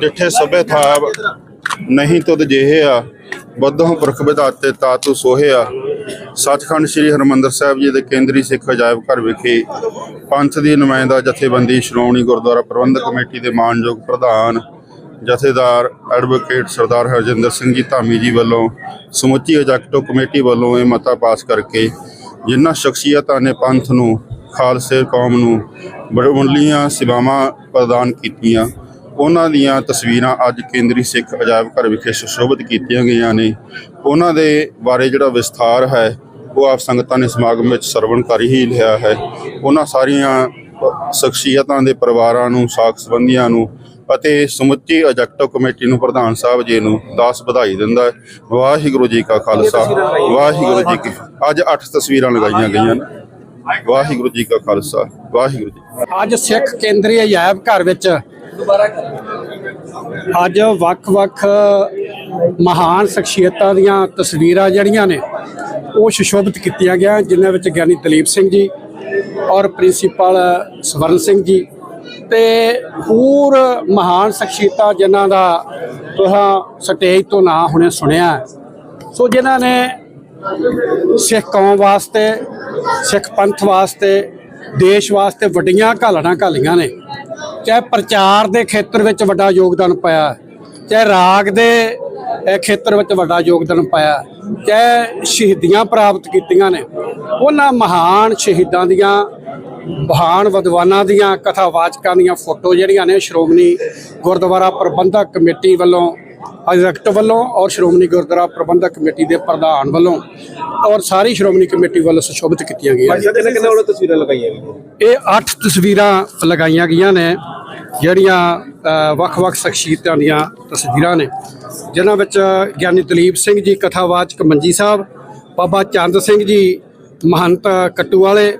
ਜਿੱਥੇ ਸਭੇ ਥਾਵ ਨਹੀਂ ਤੁਧ ਜਿਹਿਆ ਬੱਧੋਂ ਪੁਰਖ ਵਿਧਾਤੇ ਤਾਤੂ ਸੋਹਿਆ ਸੱਚਖੰਡ ਸ੍ਰੀ ਹਰਮੰਦਰ ਸਾਹਿਬ ਜੀ ਦੇ ਕੇਂਦਰੀ ਸਿੱਖ ਅਜਾਇਬ ਘਰ ਵਿਖੇ ਪੰਥ ਦੀ ਨੁਮਾਇੰਦਾ ਜਥੇਬੰਦੀ ਸ਼੍ਰੋਮਣੀ ਗੁਰਦੁਆਰਾ ਪ੍ਰਬੰਧਕ ਕਮੇਟੀ ਦੇ ਮਾਨਯੋਗ ਪ੍ਰਧਾਨ ਜਥੇਦਾਰ ਐਡਵੋਕੇਟ ਸਰਦਾਰ ਹਰਜਿੰਦਰ ਸਿੰਘ ਜੀ ਧਾਮੀ ਜੀ ਵੱਲੋਂ ਸਮੁੱਚੀ ਐਗਜ਼ੈਕਟਿਵ ਕਮੇਟੀ ਵੱਲੋਂ ਇਹ ਮਤਾ ਪਾਸ ਕਰਕੇ ਜਿਨ੍ਹਾਂ ਸ਼ਖਸੀਅਤਾਂ ਨੇ ਪੰਥ ਨੂੰ ਖਾਲਸੇ ਕੌਮ ਨੂੰ ਬੜਵੰਲੀਆਂ ਸੇਵਾਵਾਂ ਪ੍ਰਦਾਨ ਕੀਤੀਆਂ। ਉਹਨਾਂ ਦੀਆਂ ਤਸਵੀਰਾਂ ਅੱਜ ਕੇਂਦਰੀ ਸਿੱਖ ਅਜਾਇਬ ਘਰ ਵਿਖੇ ਸੁਸ਼ੋਭਿਤ ਕੀਤੀਆਂ ਗਈਆਂ ਨੇ। ਉਹਨਾਂ ਦੇ ਬਾਰੇ ਜਿਹੜਾ ਵਿਸਥਾਰ ਹੈ, ਉਹ ਆਪ ਸੰਗਤਾਂ ਨੇ ਸਮਾਗਮ ਵਿੱਚ ਸਰਵਣ ਕਰ ਹੀ ਲਿਆ ਹੈ। ਉਹਨਾਂ ਸਾਰੀਆਂ ਸ਼ਖਸੀਅਤਾਂ ਦੇ ਪਰਿਵਾਰਾਂ ਨੂੰ, ਸਾਖ ਸੰਬੰਧੀਆਂ ਨੂੰ ਅਤੇ ਸਮੁੱਚੀ ਐਗਜ਼ੈਕਟਿਵ ਕਮੇਟੀ ਨੂੰ ਪ੍ਰਧਾਨ ਸਾਹਿਬ ਜੀ ਨੂੰ ਦਾਸ ਵਧਾਈ ਦਿੰਦਾ ਹੈ। ਵਾਹਿਗੁਰੂ ਜੀ ਕਾ ਖਾਲਸਾ, ਵਾਹਿਗੁਰੂ ਜੀ ਕੀ ਅੱਜ 8 ਤਸਵੀਰਾਂ ਲਗਾਈਆਂ ਗਈਆਂ ਨੇ। ਵਾਹਿਗੁਰੂ ਜੀ ਕਾ ਖਾਲਸਾ ਵਾਹਿਗੁਰੂ ਜੀ ਅੱਜ ਸਿੱਖ ਕੇਂਦਰੀ ਅਜਾਇਬ ਘਰ ਵਿੱਚ ਅੱਜ ਵੱਖ-ਵੱਖ ਮਹਾਨ ਸ਼ਖਸੀਅਤਾਂ ਦੀਆਂ ਤਸਵੀਰਾਂ ਜਿਹੜੀਆਂ ਨੇ ਉਹ ਸੁਸ਼ੋਭਿਤ ਕੀਤੀਆਂ ਗਿਆ ਜਿਨ੍ਹਾਂ ਵਿੱਚ ਗਿਆਨੀ ਦਲੀਪ ਸਿੰਘ ਜੀ ਔਰ ਪ੍ਰਿੰਸੀਪਲ ਸਵਰਨ ਸਿੰਘ ਜੀ ਤੇ ਹੋਰ ਮਹਾਨ ਸ਼ਖਸੀਅਤਾਂ ਜਿਨ੍ਹਾਂ ਦਾ ਤੁਸੀਂ ਸਟੇਜ ਤੋਂ ਨਾਂ ਹੁਣੇ ਸੁਣਿਆ। ਸੋ ਜਿਨ੍ਹਾਂ ਨੇ ਸਿੱਖ ਕੌਮ ਵਾਸਤੇ ਸਿੱਖ ਪੰਥ ਵਾਸਤੇ, ਦੇਸ਼ ਵਾਸਤੇ ਵੱਡੀਆਂ ਘਾਲਣਾ ਘਾਲੀਆਂ ਨੇ। ਚਾਹੇ ਪ੍ਰਚਾਰ ਦੇ ਖੇਤਰ ਵਿੱਚ ਵੱਡਾ ਯੋਗਦਾਨ ਪਾਇਆ, ਚਾਹੇ ਰਾਗ ਦੇ ਖੇਤਰ ਵਿੱਚ ਵੱਡਾ ਯੋਗਦਾਨ ਪਾਇਆ, ਚਾਹੇ ਸ਼ਹੀਦੀਆਂ ਪ੍ਰਾਪਤ ਕੀਤੀਆਂ ਨੇ, ਉਹਨਾਂ ਮਹਾਨ ਸ਼ਹੀਦਾਂ ਦੀਆਂ, ਮਹਾਨ ਵਿਦਵਾਨਾਂ ਦੀਆਂ ਕਥਾਵਾਚਕਾਂ ਦੀਆਂ ਫੋਟੋ ਜਿਹੜੀਆਂ ਨੇ, ਸ਼੍ਰੋਮਣੀ ਗੁਰਦੁਆਰਾ ਪ੍ਰਬੰਧਕ ਕਮੇਟੀ ਵੱਲੋਂ ਐਗਜ਼ੈਕਟ ਵੱਲੋਂ ਔਰ ਸ਼੍ਰੋਮਣੀ ਗੁਰਦੁਆਰਾ ਪ੍ਰਬੰਧਕ ਕਮੇਟੀ ਦੇ ਪ੍ਰਧਾਨ ਵੱਲੋਂ ਔਰ ਸਾਰੀ ਸ਼੍ਰੋਮਣੀ ਕਮੇਟੀ ਵੱਲੋਂ ਸੁਸ਼ੋਭਿਤ ਕੀਤੀਆਂ ਗਈਆਂ ਕਿੰਨੇ ਕਿੰਨੇ ਤਸਵੀਰਾਂ ਲਗਾਈਆਂ ਗਈਆਂ? ਇਹ 8 ਤਸਵੀਰਾਂ ਲਗਾਈਆਂ ਗਈਆਂ ਨੇ ਜਿਹੜੀਆਂ ਵੱਖ-ਵੱਖ ਸ਼ਖਸੀਅਤਾਂ ਦੀਆਂ ਤਸਵੀਰਾਂ ਨੇ। ਜਿਨ੍ਹਾਂ ਵਿੱਚ ਗਿਆਨੀ ਦਲੀਪ ਸਿੰਘ ਜੀ ਕਥਾਵਾਚਕ ਮੰਜੀ ਸਾਹਿਬ ਬਾਬਾ ਚੰਦ ਸਿੰਘ ਜੀ ਮਹੰਤ ਕੱਟੂ ਵਾਲੇ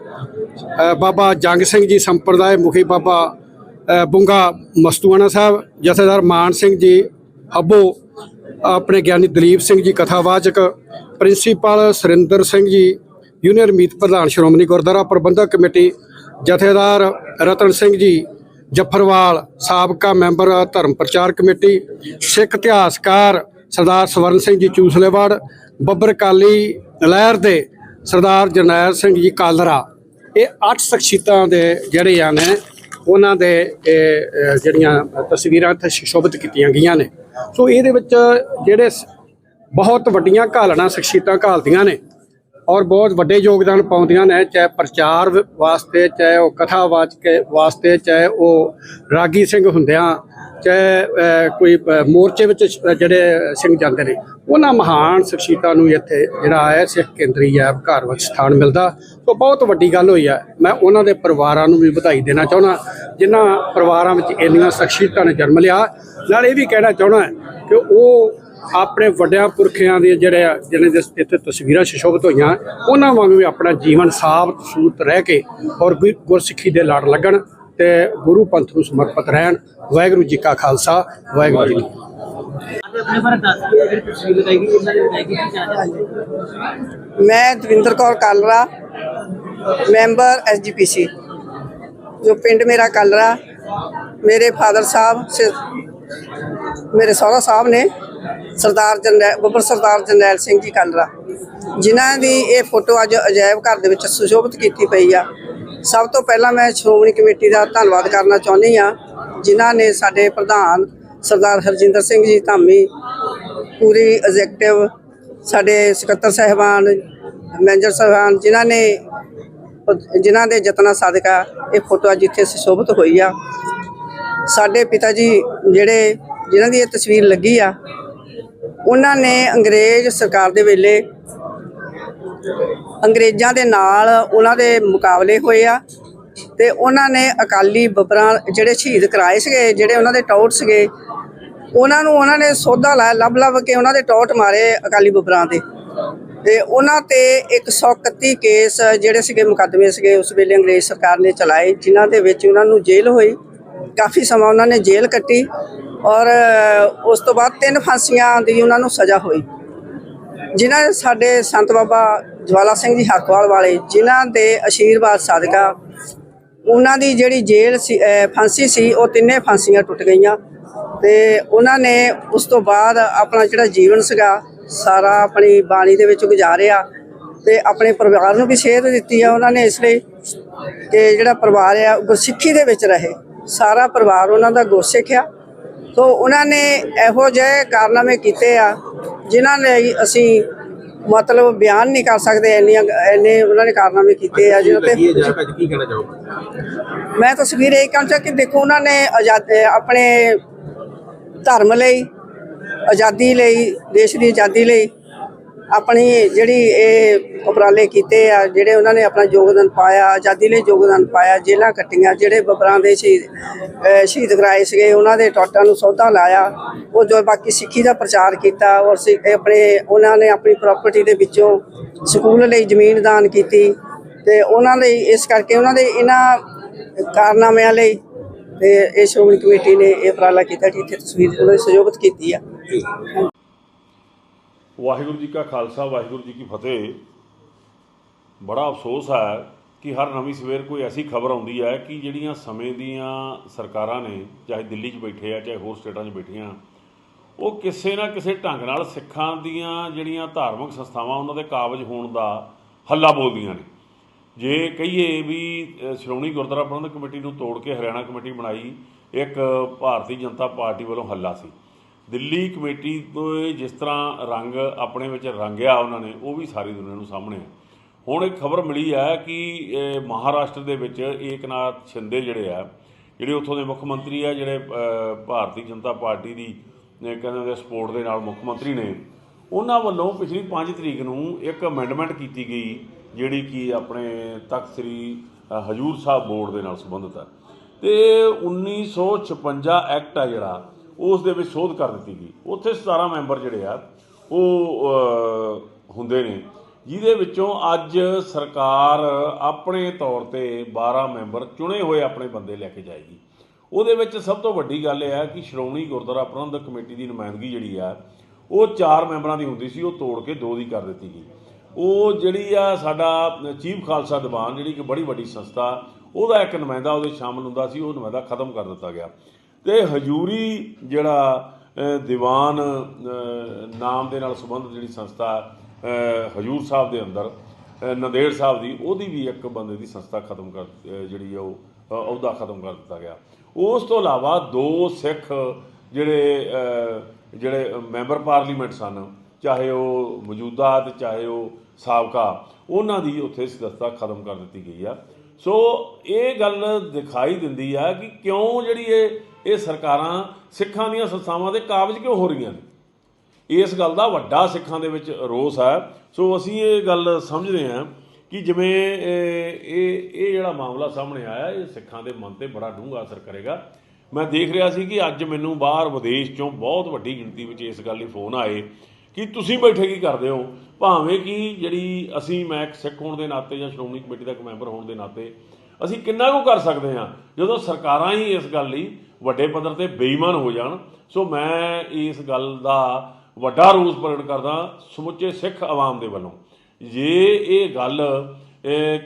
ਬਾਬਾ ਜੰਗ ਸਿੰਘ ਜੀ ਸੰਪਰਦਾਇ ਮੁਖੀ ਬਾਬਾ ਬੁੰਗਾ ਮਸਤੂਆਣਾ ਸਾਹਿਬ ਜਥੇਦਾਰ ਮਾਨ ਸਿੰਘ ਜੀ ਅੱਬੋ ਆਪਣੇ ਗਿਆਨੀ ਦਲੀਪ ਸਿੰਘ ਜੀ ਕਥਾਵਾਚਕ ਪ੍ਰਿੰਸੀਪਲ ਸੁਰਿੰਦਰ ਸਿੰਘ ਜੀ ਯੂਨੀਅਨ ਮੀਤ ਪ੍ਰਧਾਨ ਸ਼੍ਰੋਮਣੀ ਗੁਰਦੁਆਰਾ ਪ੍ਰਬੰਧਕ ਕਮੇਟੀ ਜਥੇਦਾਰ ਰਤਨ ਸਿੰਘ ਜੀ ਜਫਰਵਾਲ ਸਾਬਕਾ ਮੈਂਬਰ ਧਰਮ ਪ੍ਰਚਾਰ ਕਮੇਟੀ ਸਿੱਖ ਇਤਿਹਾਸਕਾਰ ਸਰਦਾਰ ਸਵਰਨ ਸਿੰਘ ਜੀ ਚੂਸਲੇਵਾੜ ਬੱਬਰ ਕਾਲੀ ਲਹਿਰ ਦੇ ਸਰਦਾਰ ਜਰਨੈਲ ਸਿੰਘ ਜੀ ਕਾਲਰਾ। ਇਹ ਅੱਠ ਸ਼ਖਸੀਅਤਾਂ ਦੇ ਜਿਹੜੇ ਆ ਨੇ ਉਹਨਾਂ ਦੇ ਇਹ, ਜਿਹੜੀਆਂ ਤਸਵੀਰਾਂ ਇੱਥੇ ਸ਼ੋਭਿਤ ਕੀਤੀਆਂ ਗਈਆਂ ਨੇ। ਸੋ ਇਹਦੇ ਵਿੱਚ ਜਿਹੜੇ ਸ- ਬਹੁਤ ਵੱਡੀਆਂ ਘਾਲਣਾ ਸ਼ਖਸੀਅਤਾਂ ਘਾਲਦੀਆਂ ਨੇ ਔਰ ਬਹੁਤ ਵੱਡੇ ਯੋਗਦਾਨ ਪਾਉਂਦੀਆਂ ਨੇ, ਚਾਹੇ ਪ੍ਰਚਾਰ ਵਾਸਤੇ, ਚਾਹੇ ਉਹ ਕਥਾ ਵਾਚ ਕੇ ਵਾਸਤੇ, ਚਾਹੇ ਉਹ ਰਾਗੀ ਸਿੰਘ ਹੁੰਦਿਆਂ ਚਾਹੇ ਕੋਈ ਮੋਰਚੇ ਵਿੱਚ ਜਿਹੜੇ ਸਿੰਘ ਜਾਂਦੇ ਨੇ ਉਹਨਾਂ ਮਹਾਨ ਸ਼ਖਸੀਅਤਾਂ ਨੂੰ ਇੱਥੇ ਜਿਹੜਾ ਹੈ ਸਿੱਖ ਕੇਂਦਰੀ ਐਪ ਘਰ ਵਿੱਚ ਸਥਾਨ ਮਿਲਦਾ। ਸੋ ਬਹੁਤ ਵੱਡੀ ਗੱਲ ਹੋਈ ਹੈ ਮੈਂ ਉਹਨਾਂ ਦੇ ਪਰਿਵਾਰਾਂ ਨੂੰ ਵੀ ਵਧਾਈ ਦੇਣਾ ਚਾਹੁੰਦਾ। ਜਿਨ੍ਹਾਂ ਪਰਿਵਾਰਾਂ ਵਿੱਚ ਇੰਨੀਆਂ ਸ਼ਖਸੀਅਤਾਂ ਨੇ ਜਨਮ ਲਿਆ। ਨਾਲ ਇਹ ਵੀ ਕਹਿਣਾ ਚਾਹੁੰਦਾ ਕਿ ਉਹ ਆਪਣੇ ਵੱਡਿਆਂ ਪੁਰਖਿਆਂ ਦੇ ਜਿਹੜੇ ਆ, ਜਿਹਨਾਂ ਦੇ ਇੱਥੇ ਤਸਵੀਰਾਂ ਸੁਸ਼ੋਭਿਤ ਹੋਈਆਂ ਉਹਨਾਂ ਵਾਂਗ ਵੀ ਆਪਣਾ ਜੀਵਨ ਸਾਫ਼ ਸੂਤ ਰਹਿ ਕੇ ਔਰ ਗੁਰ- ਗੁਰਸਿੱਖੀ ਦੇ ਲੜ ਲੱਗਣ। ਤੇ ਗੁਰੂ ਪੰਥ ਨੂੰ ਸਮਰਪਿਤ ਰਹਿਣ। ਵਾਹਿਗੁਰੂ ਜੀ ਕਾ ਖਾਲਸਾ ਵਾਹਿਗੁਰੂ ਜੀ ਕੀ ਮੈਂ ਦਵਿੰਦਰ ਕੌਰ ਕਾਲਰਾ ਮੈਂਬਰ ਐਸਜੀਪੀਸੀ ਜੋ ਪਿੰਡ ਮੇਰਾ ਕਾਲਰਾ ਮੇਰੇ ਫਾਦਰ ਸਾਹਿਬ ਮੇਰੇ ਸਹੁਰਾ ਸਾਹਿਬ ਨੇ ਸਰਦਾਰ ਜਰਨੈਲ ਬੱਬਰ ਸਰਦਾਰ ਜਰਨੈਲ ਸਿੰਘ ਜੀ ਕਾਲਰਾ। ਜਿਨ੍ਹਾਂ ਦੀ ਇਹ ਫੋਟੋ ਅੱਜ ਅਜਾਇਬ ਘਰ ਦੇ ਵਿੱਚ ਸੁਸ਼ੋਭਿਤ ਕੀਤੀ ਪਈ ਆ। ਸਭ ਤੋਂ ਪਹਿਲਾਂ ਮੈਂ ਸ਼੍ਰੋਮਣੀ ਕਮੇਟੀ ਦਾ ਧੰਨਵਾਦ ਕਰਨਾ ਚਾਹੁੰਦੀ ਆ ਜਿਨ੍ਹਾਂ ਨੇ ਸਾਡੇ ਪ੍ਰਧਾਨ ਸਰਦਾਰ ਹਰਜਿੰਦਰ ਸਿੰਘ ਜੀ ਧਾਮੀ, ਪੂਰੀ ਐਗਜ਼ੈਕਟਿਵ ਸਾਡੇ ਸਕੱਤਰ ਸਾਹਿਬਾਨ, ਮੈਨੇਜਰ ਸਾਹਿਬਾਨ, ਜਿਨ੍ਹਾਂ ਨੇ ਜਿਨ੍ਹਾਂ ਦੇ ਯਤਨਾਂ ਸਦਕਾ ਇਹ ਫੋਟੋ ਅੱਜ ਇੱਥੇ ਸੁਸ਼ੋਭਿਤ ਹੋਈ ਆ। ਸਾਡੇ ਪਿਤਾ ਜੀ ਜਿਹੜੇ, ਜਿਨ੍ਹਾਂ ਦੀ ਇਹ ਤਸਵੀਰ ਲੱਗੀ ਆ, ਉਹਨਾਂ ਨੇ ਅੰਗਰੇਜ਼ ਸਰਕਾਰ ਦੇ ਵੇਲੇ ਅੰਗਰੇਜ਼ਾਂ ਦੇ ਨਾਲ ਉਹਨਾਂ ਦੇ ਮੁਕਾਬਲੇ ਹੋਏ ਆ ਤੇ ਉਹਨਾਂ ਨੇ ਅਕਾਲੀ ਬੱਬਰਾਂ ਜਿਹੜੇ ਸ਼ਹੀਦ ਕਰਾਏ ਸੀਗੇ, ਜਿਹੜੇ ਉਹਨਾਂ ਦੇ ਟੌਟ ਸੀਗੇ, ਉਹਨਾਂ ਨੂੰ ਉਹਨਾਂ ਨੇ ਸੋਧਾ ਲਾਇਆ ਲੱਭ ਲੱਭ ਕੇ ਉਹਨਾਂ ਦੇ ਟੌਟ ਮਾਰੇ ਅਕਾਲੀ ਬੱਬਰਾਂ ਦੇ। ਤੇ ਉਹਨਾਂ ਤੇ 131 ਕੇਸ ਜਿਹੜੇ ਸੀਗੇ, ਮੁਕੱਦਮੇ ਸੀਗੇ, ਉਸ ਵੇਲੇ ਅੰਗਰੇਜ਼ ਸਰਕਾਰ ਨੇ ਚਲਾਏ, ਜਿਨ੍ਹਾਂ ਦੇ ਵਿੱਚ ਉਹਨਾਂ ਨੂੰ ਜੇਲ੍ਹ ਹੋਈ। ਕਾਫੀ ਸਮਾਂ ਉਹਨਾਂ ਨੇ ਜੇਲ੍ਹ ਕੱਟੀ ਔਰ ਉਸ ਤੋਂ ਬਾਅਦ ਤਿੰਨ ਫਾਂਸੀਆਂ ਦੀ ਉਹਨਾਂ ਨੂੰ ਸਜ਼ਾ ਹੋਈ। ਜਿਨ੍ਹਾਂ ਸਾਡੇ ਸੰਤ ਬਾਬਾ ਜਵਾਲਾ ਸਿੰਘ ਜੀ ਹਰਕਵਾਲ ਵਾਲੇ, ਜਿਨ੍ਹਾਂ ਦੇ ਆਸ਼ੀਰਵਾਦ ਸਦਕਾ ਉਹਨਾਂ ਦੀ ਜਿਹੜੀ ਜੇਲ੍ਹ ਸੀ ਫਾਂਸੀ ਸੀ, ਉਹ ਤਿੰਨੇ ਫਾਂਸੀਆਂ ਟੁੱਟ ਗਈਆਂ ਤੇ ਉਹਨਾਂ ਨੇ ਉਸ ਤੋਂ ਬਾਅਦ ਆਪਣਾ ਜਿਹੜਾ ਜੀਵਨ ਸੀਗਾ, ਸਾਰਾ ਆਪਣੀ ਬਾਣੀ ਦੇ ਵਿੱਚ ਗੁਜ਼ਾਰਿਆ ਤੇ ਆਪਣੇ ਪਰਿਵਾਰ ਨੂੰ ਵੀ ਸੇਧ ਦਿੱਤੀ ਆ ਉਹਨਾਂ ਨੇ ਇਸ ਲਈ ਕਿ ਜਿਹੜਾ ਪਰਿਵਾਰ ਆ, ਉਹ ਗੁਰਸਿੱਖੀ ਦੇ ਵਿੱਚ ਰਹੇ। ਸਾਰਾ ਪਰਿਵਾਰ ਉਹਨਾਂ ਦਾ ਗੁਰਸਿੱਖ ਆ। ਸੋ ਉਹਨਾਂ ਨੇ ਇਹੋ ਜਿਹੇ ਕਾਰਨਾਮੇ ਕੀਤੇ ਆ, ਜਿਨ੍ਹਾਂ ਲਈ ਅਸੀਂ ਮਤਲਬ ਬਿਆਨ ਨਹੀਂ ਕਰ ਸਕਦੇ ਇੰਨੀਆਂ ਇੰਨੇ ਉਹਨਾਂ ਨੇ ਕਾਰਨਾਮੇ ਕੀਤੇ ਆ ਜਿਹਨਾਂ ਤੇ ਕੀ ਕਹਿਣਾ ਚਾਹੋਗੇ? ਮੈਂ ਤਸਵੀਰ ਇਹ ਕਹਿਣਾ ਚਾਹ ਕਿ ਦੇਖੋ ਉਹਨਾਂ ਨੇ ਆਜ਼ਾਦ ਆਪਣੇ ਧਰਮ ਲਈ ਆਜ਼ਾਦੀ ਲਈ ਦੇਸ਼ ਦੀ ਆਜ਼ਾਦੀ ਲਈ ਆਪਣੀ ਜਿਹੜੀ ਇਹ ਉਪਰਾਲੇ ਕੀਤੇ ਆ, ਜਿਹੜੇ ਉਹਨਾਂ ਨੇ ਆਪਣਾ ਯੋਗਦਾਨ ਪਾਇਆ, ਆਜ਼ਾਦੀ ਲਈ ਯੋਗਦਾਨ ਪਾਇਆ, ਜੇਲ੍ਹਾਂ ਕੱਟੀਆਂ, ਜਿਹੜੇ ਬੱਬਰਾਂ ਦੇ ਸ਼ਹੀਦ ਸ਼ਹੀਦ ਕਰਾਏ ਸੀਗੇ, ਉਹਨਾਂ ਦੇ ਟੋਟਾਂ ਨੂੰ ਸੌਦਾ ਲਾਇਆ, ਉਹ ਜੋ ਬਾਕੀ ਸਿੱਖੀ ਦਾ ਪ੍ਰਚਾਰ ਕੀਤਾ, ਔਰ ਸਿੱਖ- ਆਪਣੇ, ਉਹਨਾਂ ਨੇ ਆਪਣੀ ਪ੍ਰਾਪਰਟੀ ਦੇ ਵਿੱਚੋਂ ਸਕੂਲ ਲਈ ਜ਼ਮੀਨ ਦਾਨ ਕੀਤੀ, ਤੇ ਉਹਨਾਂ ਲਈ, ਇਸ ਕਰਕੇ ਉਹਨਾਂ ਦੇ ਇਹਨਾਂ ਕਾਰਨਾਮਿਆਂ ਲਈ ਤੇ ਇਹ ਸ਼੍ਰੋਮਣੀ ਕਮੇਟੀ ਨੇ ਇਹ ਉਪਰਾਲਾ ਕੀਤਾ ਕਿ ਇੱਥੇ ਤਸਵੀਰ ਉਹਨਾਂ ਨੇ ਸਹਿਯੋਗਤ ਕੀਤੀ ਆ। ਵਾਹਿਗੁਰੂ ਜੀ ਕਾ ਖਾਲਸਾ, ਵਾਹਿਗੁਰੂ ਜੀ ਕੀ ਫਤਿਹ। ਬੜਾ ਅਫਸੋਸ ਹੈ ਕਿ ਹਰ ਨਵੀਂ ਸਵੇਰ ਕੋਈ ਐਸੀ ਖਬਰ ਆਉਂਦੀ ਹੈ ਕਿ ਜਿਹੜੀਆਂ ਸਮੇਂ ਦੀਆਂ ਸਰਕਾਰਾਂ ਨੇ, ਚਾਹੇ ਦਿੱਲੀ 'ਚ ਬੈਠੇ ਆ, ਚਾਹੇ ਹੋਰ ਸਟੇਟਾਂ 'ਚ ਬੈਠੀਆਂ, ਉਹ ਕਿਸੇ ਨਾ ਕਿਸੇ ਢੰਗ ਨਾਲ ਸਿੱਖਾਂ ਦੀਆਂ ਜਿਹੜੀਆਂ ਧਾਰਮਿਕ ਸੰਸਥਾਵਾਂ, ਉਹਨਾਂ ਦੇ ਕਾਬਜ ਹੋਣ ਦਾ ਹੱਲਾ ਬੋਲਦੀਆਂ ਨੇ। ਜੇ ਕਹੀਏ ਵੀ ਸ਼੍ਰੋਮਣੀ ਗੁਰਦੁਆਰਾ ਪ੍ਰਬੰਧਕ ਕਮੇਟੀ ਨੂੰ ਤੋੜ ਕੇ ਹਰਿਆਣਾ ਕਮੇਟੀ ਬਣਾਈ, ਇੱਕ ਭਾਰਤੀ ਜਨਤਾ ਪਾਰਟੀ ਵੱਲੋਂ ਹੱਲਾ ਸੀ। ਦਿੱਲੀ ਕਮੇਟੀ ਤੋਂ ਜਿਸ ਤਰ੍ਹਾਂ ਰੰਗ ਆਪਣੇ ਵਿੱਚ ਰੰਗਿਆ ਉਹਨਾਂ ਨੇ, ਉਹ ਵੀ ਸਾਰੀ ਦੁਨੀਆ ਨੂੰ ਸਾਹਮਣੇ ਹੈ ਹੁਣ ਇੱਕ ਖਬਰ ਮਿਲੀ ਹੈ ਕਿ ਮਹਾਰਾਸ਼ਟਰ ਦੇ ਵਿੱਚ ਏਕਨਾਥ ਸ਼ਿੰਦੇ ਜਿਹੜੇ ਆ, ਜਿਹੜੇ ਉੱਥੋਂ ਦੇ ਮੁੱਖ ਮੰਤਰੀ ਆ, ਜਿਹੜੇ ਭਾਰਤੀ ਜਨਤਾ ਪਾਰਟੀ ਦੀ ਕਹਿੰਦੇ ਦੇ ਸਪੋਰਟ ਦੇ ਨਾਲ ਮੁੱਖ ਮੰਤਰੀ ਨੇ, ਉਹਨਾਂ ਵੱਲੋਂ ਪਿਛਲੀ 5 ਤਰੀਕ ਨੂੰ ਇੱਕ ਅਮੈਂਡਮੈਂਟ ਕੀਤੀ ਗਈ, ਜਿਹੜੀ ਕਿ ਆਪਣੇ ਤਖਤ ਸ੍ਰੀ ਹਜੂਰ ਸਾਹਿਬ ਬੋਰਡ ਦੇ ਨਾਲ ਸੰਬੰਧਿਤ ਹੈ ਤੇ 1956 ਐਕਟ ਆ ਜਿਹੜਾ ਉਸ ਦੇ ਵਿੱਚ ਸੋਧ ਕਰ ਦਿੱਤੀ ਗਈ। ਉੱਥੇ 17 ਮੈਂਬਰ ਜਿਹੜੇ ਆ, ਉਹ ਹੁੰਦੇ ਨੇ। ਜਿਹਦੇ ਵਿੱਚੋਂ ਅੱਜ ਸਰਕਾਰ ਆਪਣੇ ਤੌਰ ਤੇ 12 ਮੈਂਬਰ ਚੁਣੇ ਹੋਏ ਆਪਣੇ ਬੰਦੇ ਲੈ ਕੇ ਜਾਏਗੀ। ਉਹਦੇ ਵਿੱਚ ਸਭ ਤੋਂ ਵੱਡੀ ਗੱਲ ਇਹ ਹੈ ਕਿ ਸ਼੍ਰੋਮਣੀ ਗੁਰਦੁਆਰਾ ਪ੍ਰਬੰਧਕ ਕਮੇਟੀ ਦੀ ਨੁਮਾਇੰਦਗੀ ਜਿਹੜੀ ਆ, ਉਹ ਚਾਰ ਮੈਂਬਰਾਂ ਦੀ ਹੁੰਦੀ ਸੀ, ਉਹ ਤੋੜ ਕੇ ਦੋ ਦੀ ਕਰ ਦਿੱਤੀ ਗਈ। ਉਹ ਜਿਹੜੀ ਆ ਸਾਡਾ ਚੀਫ ਖਾਲਸਾ ਦੀਵਾਨ, ਜਿਹੜੀ ਕਿ ਬੜੀ ਵੱਡੀ ਸੰਸਥਾ, ਉਹਦਾ ਇੱਕ ਨੁਮਾਇੰਦਾ ਉਹਦੇ ਸ਼ਾਮਲ ਹੁੰਦਾ ਸੀ, ਉਹ ਨੁਮਾਇੰਦਾ ਖਤਮ ਕਰ ਦਿੱਤਾ ਗਿਆ। ਤੇ ਹਜੂਰੀ ਜਿਹੜਾ ਦੀਵਾਨ ਨਾਮ ਦੇ ਨਾਲ ਸੰਬੰਧਿਤ ਜਿਹੜੀ ਸੰਸਥਾ ਹਜੂਰ ਸਾਹਿਬ ਦੇ ਅੰਦਰ ਨੰਦੇੜ ਸਾਹਿਬ ਦੀ, ਉਹਦੀ ਵੀ ਇੱਕ ਬੰਦੇ ਦੀ ਸੰਸਥਾ ਖਤਮ ਕਰ ਜਿਹੜੀ ਆ ਉਹ ਅਹੁਦਾ ਖਤਮ ਕਰ ਦਿੱਤਾ ਗਿਆ। ਉਸ ਤੋਂ ਇਲਾਵਾ ਦੋ ਸਿੱਖ ਜਿਹੜੇ ਜਿਹੜੇ ਮੈਂਬਰ ਪਾਰਲੀਮੈਂਟ ਸਨ, ਚਾਹੇ ਉਹ ਮੌਜੂਦਾ ਤੇ ਚਾਹੇ ਉਹ ਸਾਬਕਾ, ਉਹਨਾਂ ਦੀ ਉੱਥੇ ਸਦਸਤਾ ਖਤਮ ਕਰ ਦਿੱਤੀ ਗਈ ਆ। ਸੋ ਇਹ ਗੱਲ ਦਿਖਾਈ ਦਿੰਦੀ ਆ ਕਿ ਕਿਉਂ ਜਿਹੜੀ ਇਹ ਇਹ ਸਰਕਾਰਾਂ ਸਿੱਖਾਂ ਦੀਆਂ ਸੰਸਥਾਵਾਂ ਦੇ ਕਾਬਜ ਕਿਉਂ ਹੋ ਰਹੀਆਂ ਨੇ? ਇਸ ਗੱਲ ਦਾ ਵੱਡਾ ਸਿੱਖਾਂ ਦੇ ਵਿੱਚ ਰੋਸ ਹੈ ਸੋ ਅਸੀਂ ਇਹ ਗੱਲ ਸਮਝਦੇ ਹਾਂ ਕਿ ਜਿਵੇਂ, ਇਹ ਇਹ ਇਹ ਜਿਹੜਾ ਮਾਮਲਾ ਸਾਹਮਣੇ ਆਇਆ, ਇਹ ਸਿੱਖਾਂ ਦੇ ਮਨ ਤੇ ਬੜਾ ਡੂੰਘਾ ਅਸਰ ਕਰੇਗਾ। ਮੈਂ ਦੇਖ ਰਿਹਾ ਸੀ ਕਿ ਅੱਜ ਮੈਨੂੰ ਬਾਹਰ ਵਿਦੇਸ਼ ਚੋਂ ਬਹੁਤ ਵੱਡੀ ਗਿਣਤੀ ਵਿੱਚ ਇਸ ਗੱਲ ਲਈ ਫੋਨ ਆਏ ਕਿ ਤੁਸੀਂ ਬੈਠੇ ਕੀ ਕਰਦੇ ਹੋ? ਭਾਵੇਂ ਕਿ ਜਿਹੜੀ ਅਸੀਂ, ਮੈਂ ਇੱਕ ਸਿੱਖ ਹੋਣ ਦੇ ਨਾਤੇ ਜਾਂ ਸ਼੍ਰੋਮਣੀ ਕਮੇਟੀ ਦਾ ਇੱਕ ਮੈਂਬਰ ਹੋਣ ਦੇ ਨਾਤੇ, ਅਸੀਂ ਕਿੰਨਾ ਕੁ ਕਰ ਸਕਦੇ ਹਾਂ? ਜਦੋਂ ਸਰਕਾਰਾਂ ਹੀ ਇਸ ਗੱਲ ਲਈ ਵੱਡੇ ਪੱਧਰ ਤੇ ਬੇਈਮਾਨ ਹੋ ਜਾਣ, ਸੋ ਮੈਂ ਇਸ ਗੱਲ ਦਾ ਵੱਡਾ ਰੋਸ ਪ੍ਰਗਟ ਕਰਦਾ ਸਮੁੱਚੇ ਸਿੱਖ ਆਵਾਮ ਦੇ ਵੱਲੋਂ। ਜੇ ਇਹ ਗੱਲ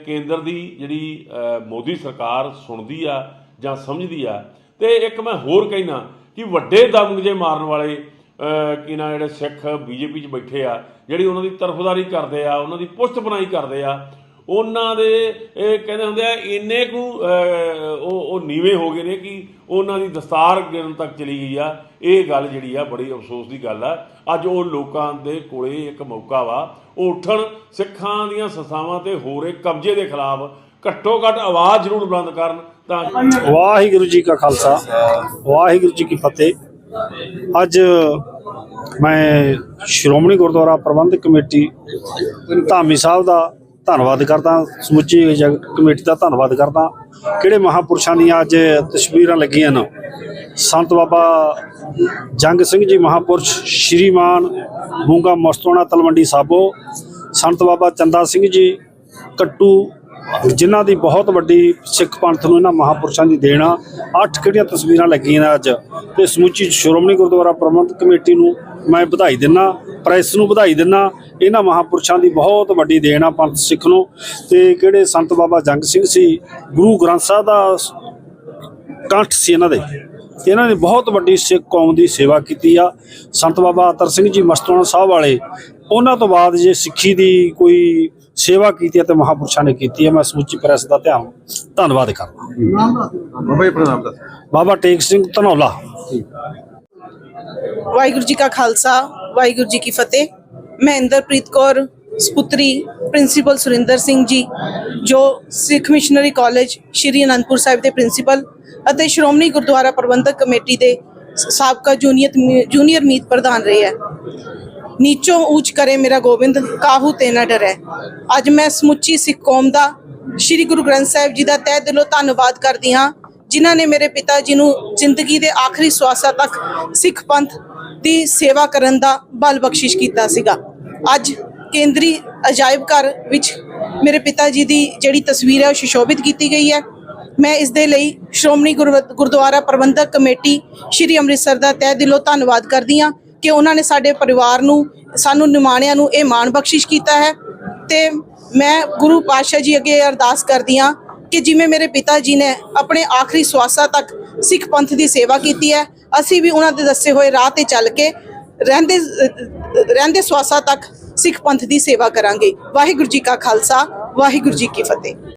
ਕੇਂਦਰ ਦੀ ਜਿਹੜੀ ਮੋਦੀ ਸਰਕਾਰ ਸੁਣਦੀ ਆ ਜਾਂ ਸਮਝਦੀ ਆ, ਤੇ ਇੱਕ ਮੈਂ ਹੋਰ ਕਹਿਣਾ ਕਿ ਵੱਡੇ ਦਮਗਜੇ ਮਾਰਨ ਵਾਲੇ ਕੀ ਨਾ ਜਿਹੜੇ ਸਿੱਖ ਬੀਜੇਪੀ 'ਚ ਬੈਠੇ ਆ, ਜਿਹੜੀ ਉਹਨਾਂ ਦੀ ਤਰਫਦਾਰੀ ਕਰਦੇ ਆ, ਉਹਨਾਂ ਦੀ ਪੁਸ਼ਤ ਬਣਾਈ ਕਰਦੇ ਆ, ਉਹਨਾਂ ਦੇ, ਇਹ ਕਹਿੰਦੇ ਹੁੰਦੇ ਆ, ਇੰਨੇ ਕੁ ਉਹ ਉਹ ਨੀਵੇਂ ਹੋ ਗਏ ਨੇ ਕਿ ਉਹਨਾਂ ਦੀ ਦਸਤਾਰ ਗਿਰਨ ਤੱਕ ਚਲੀ ਗਈ ਆ। ਇਹ ਗੱਲ ਜਿਹੜੀ ਆ, ਬੜੀ ਅਫਸੋਸ ਦੀ ਗੱਲ ਆ। ਅੱਜ ਉਹ ਲੋਕਾਂ ਦੇ ਕੋਲੇ ਇੱਕ ਮੌਕਾ ਵਾ। ਉਹ ਉੱਠਣ, ਸਿੱਖਾਂ ਦੀਆਂ ਸੰਸਥਾਵਾਂ ਤੇ ਹੋ ਰਹੇ ਕਬਜ਼ੇ ਦੇ ਖਿਲਾਫ ਘੱਟੋ ਘੱਟ ਆਵਾਜ਼ ਜ਼ਰੂਰ ਬੁਲੰਦ ਕਰਨ ਤਾਂ ਵਾਹਿਗੁਰੂ ਜੀ ਕਾ ਖਾਲਸਾ, ਵਾਹਿਗੁਰੂ ਜੀ ਕੀ ਫਤਿਹ। ਅੱਜ ਮੈਂ ਸ਼੍ਰੋਮਣੀ ਗੁਰਦੁਆਰਾ ਪ੍ਰਬੰਧਕ ਕਮੇਟੀ ਧਾਮੀ ਸਾਹਿਬ ਦਾ ਧੰਨਵਾਦ ਕਰਦਾ, ਸਮੁੱਚੀ ਕਮੇਟੀ ਦਾ ਧੰਨਵਾਦ ਕਰਦਾ। ਕਿਹੜੇ ਮਹਾਪੁਰਸ਼ਾਂ ਦੀਆਂ ਅੱਜ ਤਸਵੀਰਾਂ ਲੱਗੀਆਂ ਨੇ ਸੰਤ ਬਾਬਾ ਜੰਗ ਸਿੰਘ ਜੀ ਮਹਾਪੁਰਸ਼, ਸ਼੍ਰੀਮਾਨ ਮੂੰਗਾ ਮਸਤੋਣਾ ਤਲਵੰਡੀ ਸਾਬੋ, ਸੰਤ ਬਾਬਾ ਚੰਦਾ ਸਿੰਘ ਜੀ, ਕੱਟੂ ਜਿਨ੍ਹਾਂ ਦੀ ਬਹੁਤ ਵੱਡੀ ਸਿੱਖ ਪੰਥ ਨੂੰ ਇਹਨਾਂ ਮਹਾਪੁਰਸ਼ਾਂ ਦੀ ਦੇਣ ਆ, ਅੱਠ ਕਿਹੜੀਆਂ ਤਸਵੀਰਾਂ ਲੱਗੀਆਂ ਨੇ ਅੱਜ। ਤੇ ਸਮੁੱਚੀ ਸ਼੍ਰੋਮਣੀ ਗੁਰਦੁਆਰਾ ਪ੍ਰਬੰਧਕ ਕਮੇਟੀ ਨੂੰ ਮੈਂ ਵਧਾਈ ਦਿੰਦਾ ਪ੍ਰੈਸ ਨੂੰ ਵਧਾਈ ਦਿੰਦਾ ਇਹਨਾਂ ਮਹਾਪੁਰਸ਼ਾਂ ਦੀ ਬਹੁਤ ਵੱਡੀ ਦੇਣ ਆ ਪੰਥ ਸਿੱਖ ਨੂੰ। ਤੇ ਕਿਹੜੇ ਸੰਤ ਬਾਬਾ ਜੰਗ ਸਿੰਘ ਸੀ, ਗੁਰੂ ਗ੍ਰੰਥ ਸਾਹਿਬ ਦਾ ਕੰਠ ਸੀ ਇਹਨਾਂ ਦੇ। ਇਹਨਾਂ ਨੇ ਬਹੁਤ ਵੱਡੀ ਸਿੱਖ ਕੌਮ ਦੀ ਸੇਵਾ ਕੀਤੀ ਆ। ਸੰਤ ਬਾਬਾ ਅਤਰ ਸਿੰਘ ਜੀ ਮਸਤੂਆਣਾ ਸਾਹਿਬ ਵਾਲੇ, ਉਹਨਾਂ ਤੋਂ ਬਾਅਦ ਜੇ ਸਿੱਖੀ ਦੀ ਕੋਈ ਸੇਵਾ ਕੀਤੀ ਹੈ ਤੇ ਮਹਾਪੁਰਸ਼ਾਂ ਨੇ ਕੀਤੀ ਹੈ। ਮੈਂ ਸਮੁੱਚੀ ਪ੍ਰੈਸ ਦਾ ਧਿਆਨ ਧੰਨਵਾਦ ਕਰਦਾ ਬਾਬਾ ਜੀ ਨਾਮ ਦੱਸ। ਬਾਬਾ ਟੇਕ ਸਿੰਘ ਧਨੌਲਾ। ਵਾਹਿਗੁਰੂ ਜੀ ਕਾ ਖਾਲਸਾ ਵਾਹਿਗੁਰੂ ਜੀ ਕੀ ਫਤਿਹ। ਮੈਂ ਇੰਦਰਪ੍ਰੀਤ ਕੌਰ ਸੁਪੁੱਤਰੀ ਪ੍ਰਿੰਸੀਪਲ ਸੁਰਿੰਦਰ ਸਿੰਘ ਜੀ ਜੋ ਸਿੱਖ ਮਿਸ਼ਨਰੀ ਕਾਲਜ ਸ਼੍ਰੀ ਅਨੰਦਪੁਰ ਸਾਹਿਬ ਦੇ ਪ੍ਰਿੰਸੀਪਲ ਅਤੇ ਸ਼੍ਰੋਮਣੀ ਗੁਰਦੁਆਰਾ ਪ੍ਰਬੰਧਕ ਕਮੇਟੀ ਦੇ ਸਾਬਕਾ ਜੂਨੀਅਰ ਜੂਨੀਅਰ ਮੀਤ ਪ੍ਰਧਾਨ ਰਹੇ ਹੈ। ਨੀਚੋਂ ਊਚ ਕਰੇ ਮੇਰਾ ਗੋਬਿੰਦ, ਕਾਹੂ ਤੇ ਨਾ ਡਰੈ। ਅੱਜ ਮੈਂ ਸਮੁੱਚੀ ਸਿੱਖ ਕੌਮ ਦਾ ਸ੍ਰੀ ਗੁਰੂ ਗ੍ਰੰਥ ਸਾਹਿਬ ਜੀ ਦਾ ਤਹਿ ਦਿਲੋਂ ਧੰਨਵਾਦ ਕਰਦੀ ਹਾਂ, ਜਿਨ੍ਹਾਂ ਨੇ ਮੇਰੇ ਪਿਤਾ ਜੀ ਨੂੰ ਜ਼ਿੰਦਗੀ ਦੇ ਆਖਰੀ ਸਵਾਸਾਂ ਤੱਕ ਸਿੱਖ ਪੰਥ ਦੀ ਸੇਵਾ ਕਰਨ ਦਾ ਬਲ ਬਖਸ਼ਿਸ਼ ਕੀਤਾ ਸੀਗਾ। ਅੱਜ ਕੇਂਦਰੀ ਅਜਾਇਬ ਘਰ ਵਿੱਚ ਮੇਰੇ ਪਿਤਾ ਜੀ ਦੀ ਜਿਹੜੀ ਤਸਵੀਰ ਹੈ, ਉਹ ਸੁਸ਼ੋਭਿਤ ਕੀਤੀ ਗਈ ਹੈ। ਮੈਂ ਇਸ ਦੇ ਲਈ ਸ਼੍ਰੋਮਣੀ ਗੁਰਵ- ਗੁਰਦੁਆਰਾ ਪ੍ਰਬੰਧਕ ਕਮੇਟੀ ਸ਼੍ਰੀ ਅੰਮ੍ਰਿਤਸਰ ਦਾ ਤਹਿ ਦਿਲੋਂ ਧੰਨਵਾਦ ਕਰਦੀ ਹਾਂ। ਕਿ ਉਹਨਾਂ ਨੇ ਸਾਡੇ ਪਰਿਵਾਰ ਨੂੰ, ਸਾਨੂੰ ਨਿਮਾਣਿਆਂ ਨੂੰ ਇਹ ਮਾਣ ਬਖਸ਼ਿਸ਼ ਕੀਤਾ ਹੈ। ਤੇ ਮੈਂ ਗੁਰੂ ਪਾਤਸ਼ਾਹ ਜੀ ਅੱਗੇ ਅਰਦਾਸ ਕਰਦੀ ਹਾਂ ਕਿ ਜਿਵੇਂ ਮੇਰੇ ਪਿਤਾ ਜੀ ਨੇ ਆਪਣੇ ਆਖਰੀ ਸਵਾਸਾਂ ਤੱਕ ਸਿੱਖ ਪੰਥ ਦੀ ਸੇਵਾ ਕੀਤੀ ਹੈ, ਅਸੀਂ ਵੀ ਉਹਨਾਂ ਦੇ ਦੱਸੇ ਹੋਏ ਰਾਹ ਤੇ ਚੱਲ ਕੇ ਰਹਿੰਦੇ ਰਹਿੰਦੇ ਸਵਾਸਾਂ ਤੱਕ ਸਿੱਖ ਪੰਥ ਦੀ ਸੇਵਾ ਕਰਾਂਗੇ। ਵਾਹਿਗੁਰੂ ਜੀ ਕਾ ਖਾਲਸਾ, ਵਾਹਿਗੁਰੂ ਜੀ ਕੀ ਫਤਿਹ।